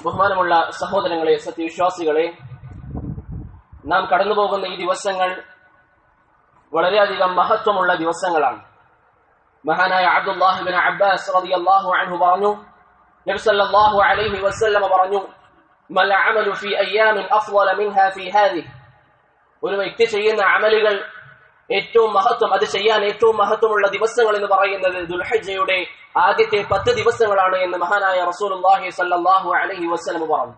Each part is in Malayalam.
ബഹുമാനമുള്ള സഹോദരങ്ങളെ സത്യവിശ്വാസികളെ നാം കടന്നുപോകുന്ന ഈ ദിവസങ്ങൾ വളരെയധികം മഹത്വമുള്ള ദിവസങ്ങളാണ്. മഹാനായ അബ്ദുല്ലാഹിബിൻ അബ്ബാസ് റളിയല്ലാഹു അൻഹു പറഞ്ഞു നബി സല്ലല്ലാഹു അലൈഹി വസല്ലം പറഞ്ഞു മൽ അമലു ഫീ അയ്യാമിൻ അഫ്ളല മിൻഹാ ഫീ ഹാദിഹി. ഒരു വ്യക്തി ചെയ്യുന്ന അമലുകൾ ഏറ്റവും മഹത്വം അത് ചെയ്യാൻ ഏറ്റവും മഹത്വമുള്ള ദിവസങ്ങൾ എന്ന് പറയുന്നത് ദുൽഹജയുടെ ആദ്യത്തെ പത്ത് ദിവസങ്ങളാണ് എന്ന് മഹാനായ റസൂലുള്ളാഹി അലഹി വസല്ലം പറഞ്ഞു.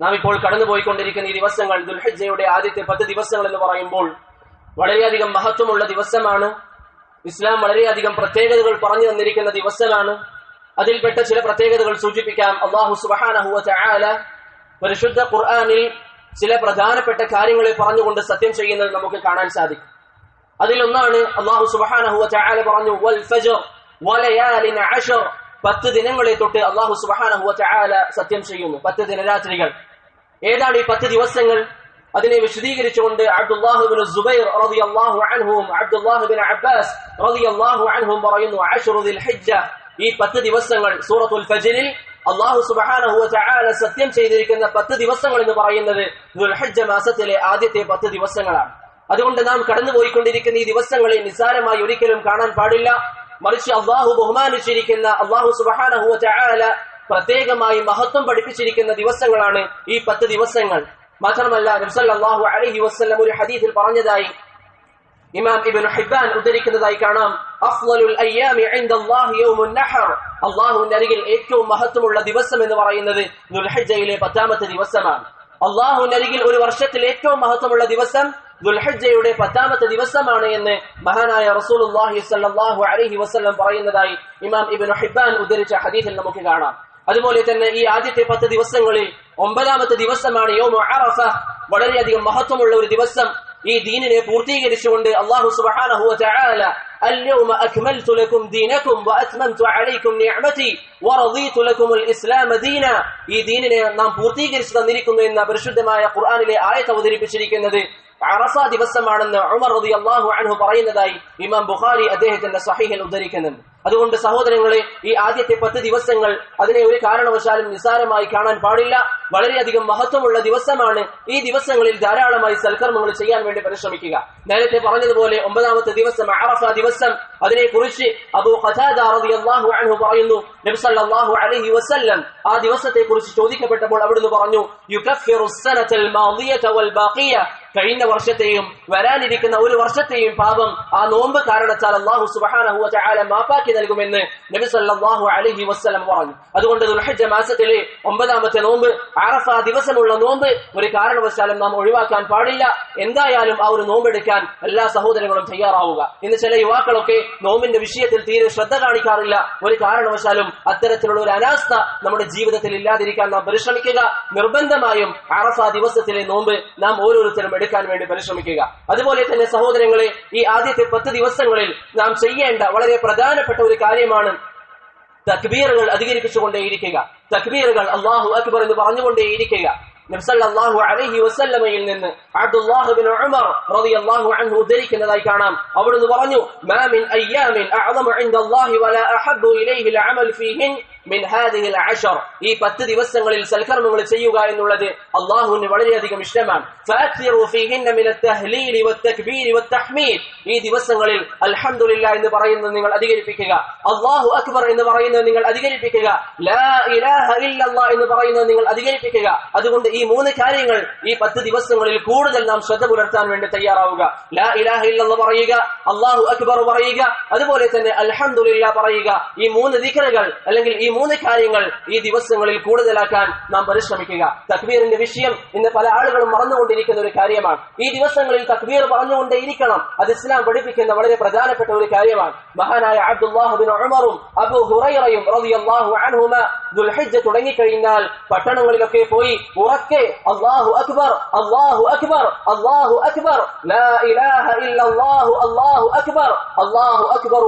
നാം ഇപ്പോൾ കടന്നുപോയിക്കൊണ്ടിരിക്കുന്ന ഈ ദിവസങ്ങൾ ദുൽഹജയുടെ ആദ്യത്തെ പത്ത് ദിവസങ്ങൾ എന്ന് പറയുമ്പോൾ വളരെയധികം മഹത്വമുള്ള ദിവസമാണ്. ഇസ്ലാം വളരെയധികം പ്രത്യേകതകൾ പറഞ്ഞു തന്നിരിക്കുന്ന ദിവസമാണ്. അതിൽപ്പെട്ട ചില പ്രത്യേകതകൾ സൂചിപ്പിക്കാം. അള്ളാഹു സുബ്ഹാനഹു ചായാല പരിശുദ്ധ ഖുർആാനിൽ ചില പ്രധാനപ്പെട്ട കാര്യങ്ങളെ പറഞ്ഞുകൊണ്ട് സത്യം ചെയ്യുന്നത് നമുക്ക് കാണാൻ സാധിക്കും. അതിലൊന്നാണ് അള്ളാഹു സുബ്ഹാനഹു വ തആല പറഞ്ഞു വൽ ഫജ്ർ വലയാലിൻ അശർ. പത്ത് ദിനങ്ങളെ തൊട്ട് അള്ളാഹു സുബ്ഹാനഹു വ തആല സത്യം ചെയ്യുന്നു. പത്ത് ദിനരാത്രികൾ. ഏതാണ് ഈ പത്ത് ദിവസങ്ങൾ? അതിനെ വിശദീകരിച്ചുകൊണ്ട് അബ്ദുല്ലാഹുബിൻ സുബൈർ റളിയല്ലാഹു അൻഹും അബ്ദുല്ലാഹുബിൻ അബ്ബാസ് റളിയല്ലാഹു അൻഹും പറയുന്നു അശ്റു ദിൽ ഹിജ്ജ. ഈ പത്ത് ദിവസങ്ങൾ സൂറത്തുൽ ഫജ്റിൽ അള്ളാഹു സുബ്ഹാനഹു വ തആല സത്യം ചെയ്തിരിക്കുന്ന പത്ത് ദിവസങ്ങൾ എന്ന് പറയുന്നത് ദുൽഹജ്ജ മാസത്തിലെ ആദ്യത്തെ പത്ത് ദിവസങ്ങളാണ്. അതുകൊണ്ട് നാം കടന്നുപോയിക്കൊണ്ടിരിക്കുന്ന ഈ ദിവസങ്ങളെ നിസ്സാരമായി ഒരിക്കലും കാണാൻ പാടില്ല. മറിച്ച് അള്ളാഹു ബഹുമാനിച്ചിരിക്കുന്ന അള്ളാഹു സുബ്ഹാനഹു വ തആല പ്രത്യേകമായി മഹത്വം പഠിപ്പിച്ചിരിക്കുന്ന ദിവസങ്ങളാണ് ഈ പത്ത് ദിവസങ്ങൾ. മാത്രമല്ല നബ്സല്ലാഹു അലൈഹി വസ്ലം ഒരു ഹദീഫിൽ പറഞ്ഞതായി ഇമാം ഇബ്നു ഹിബാൻ ഉദ്ധരിക്കുന്നതായി കാണാം. അഫ്ളലുൽ അയ്യാമി ഇൻദല്ലാഹി നഹർ. അരികിൽ ഏറ്റവും മഹത്വമുള്ള ദിവസം എന്ന് പറയുന്നത് ദുൽഹജ്ജയിലെ പത്താമത്തെ ദിവസമാണ്. അള്ളാഹുവിന്റെ അരികിൽ ഒരു വർഷത്തിൽ ഏറ്റവും മഹത്വമുള്ള ദിവസം ദുൽഹജ്ജയുടെ പത്താമത്തെ ദിവസമാണ് എന്ന് മഹാനായ റസൂലുള്ളാഹി സ്വല്ലല്ലാഹു അലൈഹി വസല്ലം പറയുന്നതായി ഇമാം ഇബ്നു ഹിബ്ബാൻ ഉദ്ധരിച്ച ഹദീസിൽ നമുക്ക് കാണാം അതുപോലെ തന്നെ ഈ ആദ്യത്തെ പത്ത് ദിവസങ്ങളിൽ ഒമ്പതാമത്തെ ദിവസമാണ് യോമു അറഫ വളരെയധികം മഹത്വമുള്ള ഒരു ദിവസം ഈ ദീനിനെ പൂർത്തീകരിച്ചുകൊണ്ട് അള്ളാഹു സുബ്ഹാനഹു വ തആല اليوم أكملت لكم دينكم وأتممت عليكم نعمتي ورضيت لكم الإسلام دينا ഈ ദീനിനെ നാം പൂർത്തീകരിച്ചു തന്നിരിക്കുന്നു എന്ന പരിശുദ്ധമായ ഖുർആനിലെ ആയത്ത് അവതരിപ്പിച്ചിരിക്കുന്നത് അറഫ ദിവസമാണെന്ന് ഉമർ റതി അള്ളാഹു അൻഹു പറയുന്നതായി ഇമാം ബുഖാരി അദ്ദേഹത്തിന്റെ സഹീഹിൽ ഉദ്ധരിക്കുന്നുണ്ട്. അതുകൊണ്ട് സഹോദരങ്ങളെ ഈ ആദ്യത്തെ പത്ത് ദിവസങ്ങൾ അതിനെ ഒരു കാരണവശാലും നിസ്സാരമായി കാണാൻ പാടില്ല. വളരെയധികം മഹത്വമുള്ള ദിവസമാണ് ഈ ദിവസങ്ങളിൽ ധാരാളമായി സൽക്കർമ്മങ്ങൾ ചെയ്യാൻ വേണ്ടി പരിശ്രമിക്കുക. നേരത്തെ പറഞ്ഞതുപോലെ ഒമ്പതാമത്തെ ദിവസം അറഫ ദിവസം. അതിനെക്കുറിച്ച് അബൂ റളിയല്ലാഹു അൻഹു പറയുന്നു വസല്ലം ആ ദിവസത്തെ കുറിച്ച് ചോദിക്കപ്പെട്ടപ്പോൾ അവിടുന്ന് പറഞ്ഞു കഴിഞ്ഞ വർഷത്തെയും വരാനിരിക്കുന്ന ഒരു വർഷത്തെയും പാപം ആ നോമ്പ് കാരണത്താൽ അള്ളാഹു തആല മാപ്പാക്കി നൽകുമെന്ന് നബി അലൈഹി വസല്ലം പറഞ്ഞു. അതുകൊണ്ട് ദുൽഹജ്ജ മാസത്തിലെ ഒമ്പതാമത്തെ നോമ്പ് അറഫ ദിവസമുള്ള നോമ്പ് ഒരു കാരണവശാലും നാം ഒഴിവാക്കാൻ പാടില്ല. എന്തായാലും ആ ഒരു നോമ്പെടുക്കാൻ എല്ലാ സഹോദരങ്ങളും തയ്യാറാവുക. ഇന്ന് ചില യുവാക്കളൊക്കെ നോമ്പിന്റെ വിഷയത്തിൽ തീരെ ശ്രദ്ധ കാണിക്കാറില്ല. ഒരു കാരണവശാലും അത്തരത്തിലുള്ള ഒരു അനാസ്ഥ നമ്മുടെ ജീവിതത്തിൽ ഇല്ലാതിരിക്കാൻ നാം പരിശ്രമിക്കുക. നിർബന്ധമായും അറഫ ദിവസത്തിലെ നോമ്പ് നാം ഓരോരുത്തരും എടുക്കാൻ വേണ്ടി പരിശ്രമിക്കുക. അതുപോലെ തന്നെ സഹോദരങ്ങളെ ഈ ആദ്യത്തെ പത്ത് ദിവസങ്ങളിൽ നാം ചെയ്യേണ്ട വളരെ പ്രധാനപ്പെട്ട ഒരു കാര്യമാണ് തക്ബീറുകൾ അധികരിപ്പിച്ചുകൊണ്ടേയിരിക്കുക. തക്ബീറുകൾ അള്ളാഹു അക്ബർ എന്ന് പറഞ്ഞുകൊണ്ടേയിരിക്കുക. നബ്സല്ലാഹു അലൈഹി വസല്ലമയിൽ നിന്ന് അബ്ദുല്ലാഹു ഉമർ റളിയല്ലാഹു അൻഹു ഉദ്ധരിക്കുന്നതായി കാണാം. അവിടുന്ന് പറഞ്ഞു മാ മിൻ അയ്യാമിൻ അഅ്ളമു ഇൻദല്ലാഹി വലാ അഹബ്ബു ഇലൈഹി അൽഅമൽ ഫീഹിൻ മിൻഹാദിഹിൽ അഷർ ഈ പത്ത് ദിവസങ്ങളിൽ സൽക്കർമ്മങ്ങൾ ചെയ്യുക എന്നുള്ളത് അള്ളാഹുവിന് വളരെയധികം ഇഷ്ടമാണ്. ഈ ദിവസങ്ങളിൽ അൽഹംദുലില്ല എന്ന് പറയുന്നത് നിങ്ങൾ അധികരിപ്പിക്കുക. അള്ളാഹു അക്ബർ എന്ന് പറയുന്നത് നിങ്ങൾ അധികരിപ്പിക്കുക. ലാ ഇലാഹ ഇല്ലല്ലാ എന്ന് പറയുന്നത് നിങ്ങൾ അധികരിപ്പിക്കുക. അതുകൊണ്ട് ഈ മൂന്ന് കാര്യങ്ങൾ ഈ പത്ത് ദിവസങ്ങളിൽ കൂടുതൽ നാം ശ്രദ്ധ പുലർത്താൻ വേണ്ടി തയ്യാറാവുക. ലാ ഇലാഹ ഇല്ലെന്ന് പറയുക അള്ളാഹു അക്ബർ പറയുക അതുപോലെ തന്നെ അൽഹംദുലില്ല പറയുക. ഈ മൂന്ന് ദിക്കറുകൾ അല്ലെങ്കിൽ ഈ മൂന്ന് കാര്യങ്ങൾ ഈ ദിവസങ്ങളിൽ കൂടുതലാക്കാൻ നാം പരിശ്രമിക്കുക. തക്ബീറിന്റെ വിഷയം ഇന്ന് പല ആളുകളും മറന്നുകൊണ്ടിരിക്കുന്ന ഒരു കാര്യമാണ്. ഈ ദിവസങ്ങളിൽ തക്ബീർ പറഞ്ഞുകൊണ്ടേയിരിക്കണം. അത് ഇസ്ലാം പഠിപ്പിക്കുന്ന വളരെ പ്രധാനപ്പെട്ട ഒരു കാര്യമാണ്. മഹാനായ അബ്ദുല്ലാഹുബിൻ ഉമറും അബു ഹുറൈറയും റളിയല്ലാഹു ദുൽഹിജ്ജ തുടങ്ങിക്കഴിഞ്ഞാൽ പട്ടണങ്ങളിലൊക്കെ പോയി ഉറക്കെ അല്ലാഹു അക്ബർ അല്ലാഹു അക്ബർ അല്ലാഹു അക്ബർ. ലാ ഇലാഹ ഇല്ലല്ലാഹു അല്ലാഹു അക്ബർ. അല്ലാഹു അക്ബർ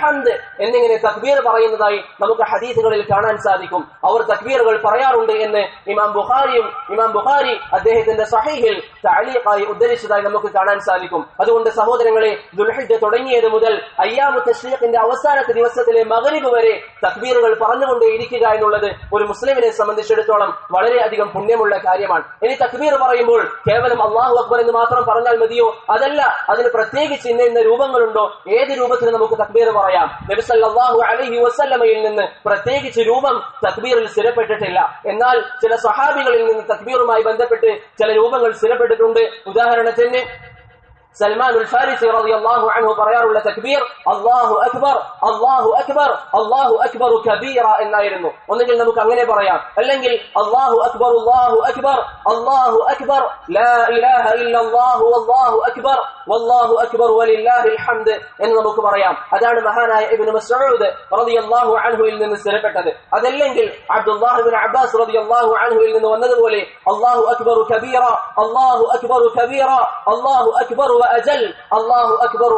ഹംദ്. എന്നിങ്ങനെ തക്ബീർ പറയുന്നതായി നമുക്ക് ഹദീസുകളിൽ കാണാൻ സാധിക്കും. അവർ തക്ബീറുകൾ പറയാറുണ്ട് എന്ന് ഇമാം ബുഖാരിയും ഇമാം ബുഖാരി അദ്ദേഹത്തിന്റെ സഹീഹിൽ തഅലീഖായി ഉദ്ധരിച്ചതായി നമുക്ക് കാണാൻ സാധിക്കും. അതുകൊണ്ട് സഹോദരങ്ങളെ ദുൽഹിജ തുടങ്ങിയത് മുതൽ അയ്യാമു തഷ്രീഖിന്റെ അവസാനത്തെ ദിവസത്തിലെ മകരിബ് വരെ തക്ബീറുകൾ പറഞ്ഞുകൊണ്ടേ ഇരിക്കുക എന്നുള്ളത് ഒരു മുസ്ലിമിനെ സംബന്ധിച്ചിടത്തോളം വളരെയധികം പുണ്യമുള്ള കാര്യമാണ്. ഇനി തക്ബീർ പറയുമ്പോൾ കേവലം അള്ളാഹു അക്ബർ എന്ന് മാത്രം പറഞ്ഞാൽ മതിയോ? അതല്ല അതിന് പ്രത്യേകിച്ച് ഇന്ന ഇന്ന രൂപങ്ങളുണ്ടോ? ഏത് രൂപത്തിൽ നമുക്ക് തക്ബീർ പറയാം? നബിസല്ലാഹു അലഹി വസല്ലമയിൽ നിന്ന് പ്രത്യേകിച്ച് രൂപം തക്ബീറിൽ സ്ഥിരപ്പെട്ടിട്ടില്ല. എന്നാൽ ചില സഹാബികളിൽ നിന്ന് തക്ബീറുമായി ബന്ധപ്പെട്ട് ചില രൂപങ്ങൾ സ്ഥിരപ്പെട്ടിട്ടുണ്ട്. ഉദാഹരണത്തിന് സൽമാൻ ഉൽ ഫാരിസി റളിയല്ലാഹു അൻഹു പറയാറുള്ള തക്ബീർ അല്ലാഹു അക്ബർ അല്ലാഹു അക്ബർ അല്ലാഹു അക്ബർ കബീറ എന്നായിരുന്നു ഒന്നുകിൽ നമുക്ക് അങ്ങനെ പറയാം അല്ലെങ്കിൽ അല്ലാഹു അക്ബർ അല്ലാഹു അക്ബർ അല്ലാഹു അക്ബർ ലാ ഇലാഹ ഇല്ലല്ലാഹു വല്ലാഹു അക്ബർ വല്ലാഹു അക്ബർ വലില്ലാഹിൽ ഹംദ് എന്ന് നമുക്ക് പറയാം അതാണ് മഹാനായ ഇബ്നു മസ്ഊദ് റളിയല്ലാഹു അൻഹുവിൽ നിന്ന് സ്ഥിരപ്പെട്ടത് അതല്ലെങ്കിൽ അബ്ദുല്ലാഹ് ഇബ്നു അബ്ബാസ് റളിയല്ലാഹു അൻഹുവിൽ നിന്ന് വന്നതുപോലെ അല്ലാഹു അക്ബർ കബീറ അല്ലാഹു അക്ബർ കബീറ അല്ലാഹു അക്ബർ വഅജൽ അല്ലാഹു അക്ബർ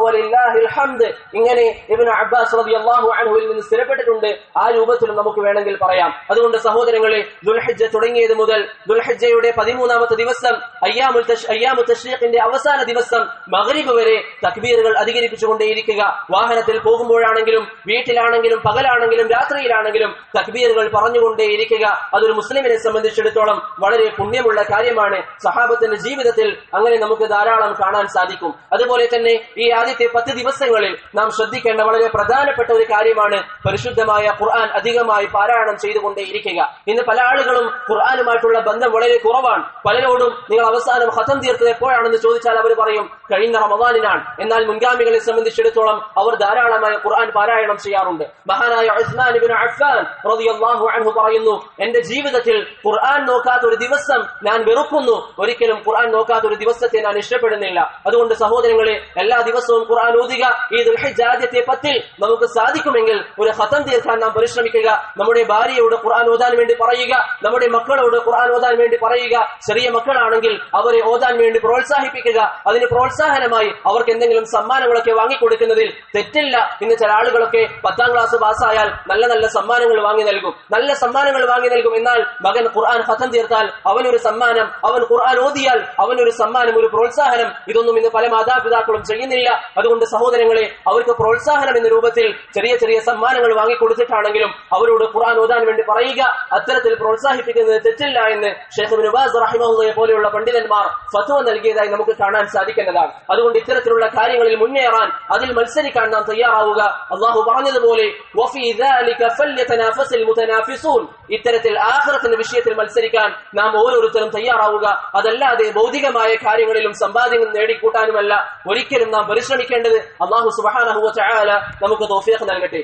ഹംദ് ഇങ്ങനെ ഇബ്നു അബ്ബാസ് റളിയല്ലാഹു അൻഹുവിൽ നിന്ന് സ്ഥിരപ്പെട്ടിട്ടുണ്ട്. ആ രൂപത്തിൽ നമുക്ക് വേണമെങ്കിൽ പറയാം. അതുകൊണ്ട് സഹോദരങ്ങളെ ദുൽഹജ്ജ തുടങ്ങിയത് മുതൽ ദുൽഹജ്ജയുടെ പതിമൂന്നാമത്തെ ദിവസം അയ്യാമുൽ അയ്യാമു തഷ്രീഖിന്റെ അവസാന ദിവസം മഗ്രിബ് വരെ തക്ബീറുകൾ അധികരിപ്പിച്ചുകൊണ്ടേയിരിക്കുക. വാഹനത്തിൽ പോകുമ്പോഴാണെങ്കിലും വീട്ടിലാണെങ്കിലും പകലാണെങ്കിലും രാത്രിയിലാണെങ്കിലും തക്ബീറുകൾ പറഞ്ഞുകൊണ്ടേയിരിക്കുക. അതൊരു മുസ്ലിമിനെ സംബന്ധിച്ചിടത്തോളം വളരെ പുണ്യമുള്ള കാര്യമാണ്. സഹാബത്തിന്റെ ജീവിതത്തിൽ അങ്ങനെ നമുക്ക് ധാരാളം കാണാൻ സാധിക്കും. അതുപോലെ തന്നെ ഈ ആദ്യത്തെ പത്ത് ദിവസങ്ങളിൽ നാം ശ്രദ്ധിക്കേണ്ട വളരെ പ്രധാനപ്പെട്ട ഒരു കാര്യമാണ് പരിശുദ്ധമായ ഖുർആൻ അധികമായി പാരായണം ചെയ്തുകൊണ്ടേയിരിക്കുക. ഇന്ന് പല ആളുകളും ഖുർആനുമായിട്ടുള്ള ബന്ധം വളരെ കുറവാണ്. പലരോടും നിങ്ങൾ അവസാനം ഹതം തീർത്തത് എപ്പോഴാണെന്ന് ചോദിച്ചാൽ അവർ പറയും കഴിഞ്ഞ റമദാനിനാണ്. എന്നാൽ മുൻഗാമികളെ സംബന്ധിച്ചിടത്തോളം അവർ ധാരാളമായ ഖുർആൻ പാരായണം ചെയ്യാറുണ്ട്. മഹാനായ അൻഹു പറയുന്നു എന്റെ ജീവിതത്തിൽ ഖുർആൻ നോക്കാത്ത ഒരു ദിവസം ഞാൻ വെറുക്കുന്നു. ഒരിക്കലും ഖുർആൻ നോക്കാത്ത ഒരു ദിവസത്തെ ഞാൻ ഇഷ്ടപ്പെടുന്നില്ല. അതുകൊണ്ട് സഹോദരങ്ങളെ എല്ലാ ദിവസവും ഖുർആൻ ഓതുക ഈ ദുൽഹിജ്ജ് ആദ്യത്തെ പത്തിൽ നമുക്ക് സാധിക്കുമെങ്കിൽ ഒരു ഹതം തീർക്കാൻ നാം പരിശ്രമിക്കുക നമ്മുടെ ഭാര്യയോട് ഖുർആൻ ഓതാൻ വേണ്ടി പറയുക നമ്മുടെ മക്കളോട് ഖുർആൻ ഓതാൻ വേണ്ടി പറയുക ചെറിയ മക്കളാണെങ്കിൽ അവരെ ഓതാൻ വേണ്ടി പ്രോത്സാഹിപ്പിക്കുക അതിന് പ്രോത്സാഹനമായി അവർക്ക് എന്തെങ്കിലും സമ്മാനങ്ങളൊക്കെ വാങ്ങിക്കൊടുക്കുന്നതിൽ തെറ്റില്ല ഇന്ന് ചില ആളുകളൊക്കെ പത്താം ക്ലാസ് പാസ്സായാൽ നല്ല നല്ല സമ്മാനങ്ങൾ വാങ്ങി നൽകും. നല്ല സമ്മാനങ്ങൾ വാങ്ങി നൽകും എന്നാൽ മകൻ ഖുർആൻ ഹതം തീർത്താൽ അവനൊരു സമ്മാനം അവൻ ഖുർആൻ ഓതിയാൽ അവനൊരു സമ്മാനം ഒരു പ്രോത്സാഹനം ഇതൊന്നും ഇന്ന് പല മാതാപിതാക്കളും ചെയ്യുന്നില്ല. അതുകൊണ്ട് സഹോദരങ്ങളെ അവർക്ക് പ്രോത്സാഹനം എന്ന രൂപത്തിൽ ചെറിയ ചെറിയ സമ്മാനങ്ങൾ വാങ്ങിക്കൊടുത്തിട്ടാണെങ്കിലും അവരോട് ഖുർആൻ ഓതാൻ വേണ്ടി പറയുക അത്തരത്തിൽ പ്രോത്സാഹിപ്പിക്കുന്നത് തെറ്റില്ല എന്ന് ഷേഖ് നുബാസ് റഹിമയെ പോലെയുള്ള പണ്ഡിതന്മാർ ഫത്വ നൽകിയതായി നമുക്ക് കാണാൻ സാധിക്കുന്നതാണ് അതുകൊണ്ട് ഇത്തരത്തിലുള്ള കാര്യങ്ങളിൽ മുന്നേറാൻ അതിൽ മത്സരിക്കാൻ നാം തയ്യാറാവുക. അള്ളാഹു പറഞ്ഞതുപോലെ ഇത്തരത്തിൽ ആഹ്റത്തിന്റെ വിഷയത്തിൽ മത്സരിക്കാൻ നാം ഓരോരുത്തരും തയ്യാറാവുക. അതല്ലാതെ ഭൗതികമായ കാര്യങ്ങളിലും സമ്പാദ്യം നേടിക്കൂട്ടാൻ നേടിക്കൂട്ടാനുമല്ല ഒരിക്കലും നാം പരിശ്രമിക്കേണ്ടത് അള്ളാഹു സുബാനഹുവ ചായാല നമുക്ക് തോഫിയത്ത് നൽകട്ടെ.